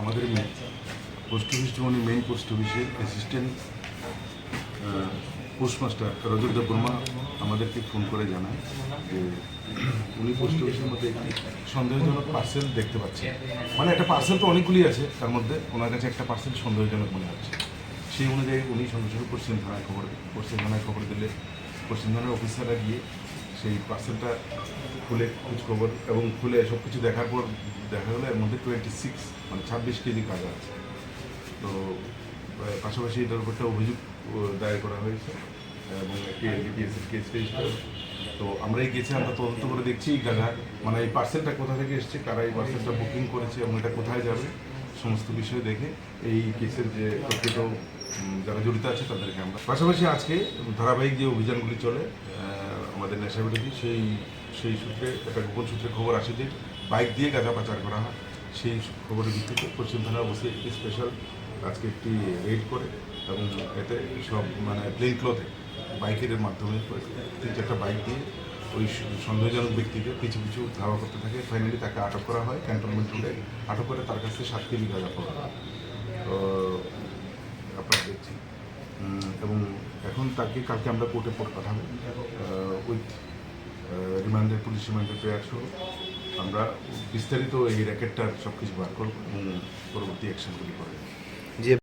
আমাদের post office যেমন main post অফিসের অ্যাসিস্ট্যান্ট পোস্টমাস্টার রজতদেব বর্মা আমাদেরকে ফোন করে জানায় যে উনি পোস্ট অফিসের মধ্যে একটি সন্দেহজনক পার্সেল দেখতে পাচ্ছেন মানে একটা পার্সেল তো অনেকগুলি আছে, তার মধ্যে ওনার কাছে একটা পার্সেল সন্দেহজনক মনে হচ্ছে। সেই অনুযায়ী উনি সঙ্গে সঙ্গে পশ্চিম থানায় খবর পশ্চিম থানায় খবর দিলে পশ্চিম থানার অফিসাররা গিয়ে সেই পার্সেলটা খুলে খোঁজ খবর এবং খুলে সব কিছু দেখার পর দেখা গেলো এর মধ্যে টোয়েন্টি সিক্স মানে ছাব্বিশ কেজি কাজা আছে। তো পাশাপাশি এটার উপর একটা অভিযোগ দায়ের করা হয়েছে এবং একটি এনডিপিএসের কেস তো আমরাই গেছি, আমরা তদন্ত করে দেখছি এই গাঁজা মানে এই পার্সেলটা কোথা থেকে এসছে, কারা এই পার্সেলটা বুকিং করেছে এবং এটা কোথায় যাবে, সমস্ত বিষয় দেখে এই কেসের যে প্রকৃত যারা জড়িত আছে তাদেরকে আমরা পাশাপাশি আজকে ধারাবাহিক যে অভিযানগুলি চলে আমাদের বিরোধী, সেই সেই সূত্রে, একটা গোপন সূত্রে খবর আসে যে বাইক দিয়ে গাঁজা পাচার করা হয়। সেই খবরের ভিত্তিতে পশ্চিম থানা বসে একটি স্পেশাল আজকে একটি রেড করে এবং এতে সব মানে প্লেন ক্লথে বাইকের মাধ্যমে তিন চারটা বাইক দিয়ে ওই সন্দেহজনক ব্যক্তিকে পিছু পিছু ধাওয়া করতে থাকে। ফাইনালি তাকে আটক করা হয় ক্যান্টনমেন্ট রোডে আটক করে তার কাছে সাত কেজি গাঁজা পাওয়া। হয়। আপনারা দেখছি এবং এখন তাকে কালকে আমরা কোর্টে পাঠাবো। উইথ রিমান্ডের পুলিশ রিমান্ডের প্রেয়ার সহ। আমরা বিস্তারিত এই র্যাকেটটার সব কিছু বার করব। এবং পরবর্তী অ্যাকশনগুলি করে যে